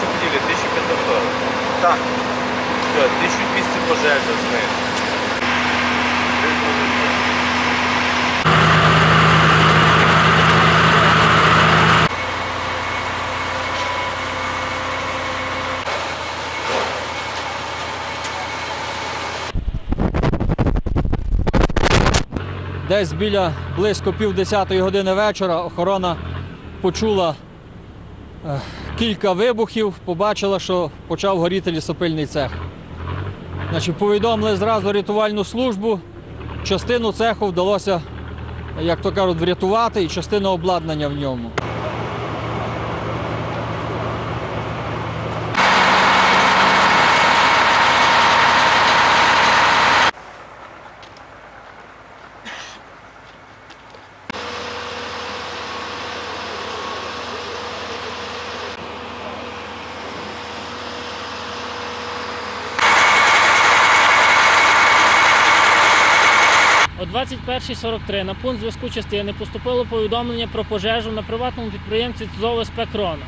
Хотіли 1540. Так. Все, 1200 пожежа з них. Десь біля близько півдесятої години вечора охорона почула е, кілька вибухів, побачила, що почав горіти лісопильний цех. Значить, повідомили зразу рятувальну службу. Частину цеху вдалося, як то кажуть, врятувати і частину обладнання в ньому. О 21.43 на пункт зв'язку частини поступило повідомлення про пожежу на приватному підприємстві ТЗОВ СП «Крона».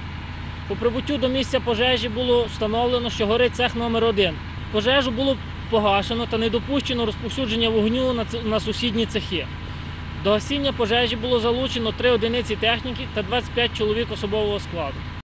По прибуттю до місця пожежі було встановлено, що горить цех номер 1 Пожежу було погашено та не допущено розповсюдження вогню на сусідні цехи. До гасіння пожежі було залучено 3 одиниці техніки та 25 чоловік особового складу.